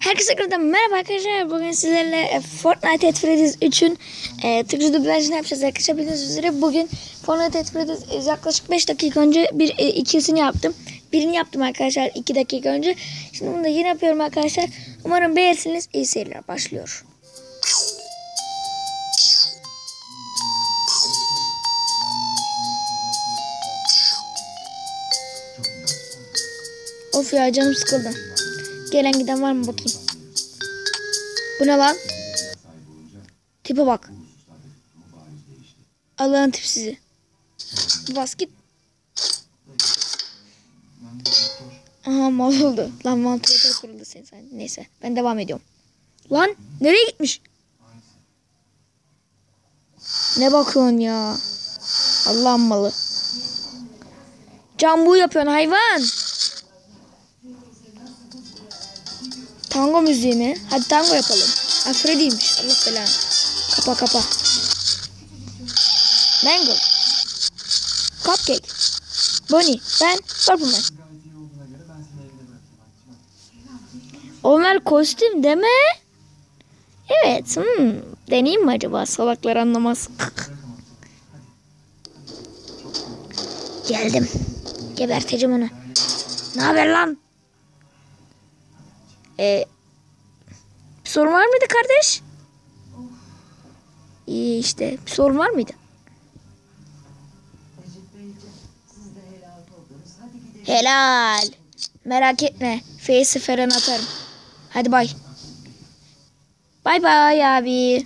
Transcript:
Herkese tekrardan merhaba arkadaşlar. Bugün sizlerle e, Fortnite at Freddy's 3'ün e, Türkçe dublajını yapacağız arkadaşlar. Bildiğiniz üzere bugün Fortnite at Freddy's e, yaklaşık 5 dakika önce bir e, ikisini yaptım. Birini yaptım arkadaşlar 2 dakika önce. Şimdi bunu da yine yapıyorum arkadaşlar. Umarım beğenirsiniz. İyi seyirler başlıyor. Of ya canım sıkıldı. Gelen giden var mı bakayım. Bu ne lan? Tipe bak. Allah'ın tipsizi. Bas git. Aha mal oldu. Lan vantilatör kuruldu sen, sen. Neyse ben devam ediyorum. Lan nereye gitmiş? Ne bakıyorsun ya? Allah'ın malı. Cambu yapıyorsun hayvan. Tango müziği mi? Hadi tango yapalım. Ha Freddy'ymiş. Allah belanı. Kapa kapa. Mango. Cupcake. Bonnie. Ben. Purple Onlar kostüm deme. Evet. Hmm. Deneyeyim mi acaba? Salaklar anlamaz. Geldim. Geberteceğim onu. Ne haber lan? Ee, bir sorun var mıydı kardeş? İyi işte. Bir sorun var mıydı? Helal. Merak etme. Face'i falan atarım. Hadi bay. Bay bay abi.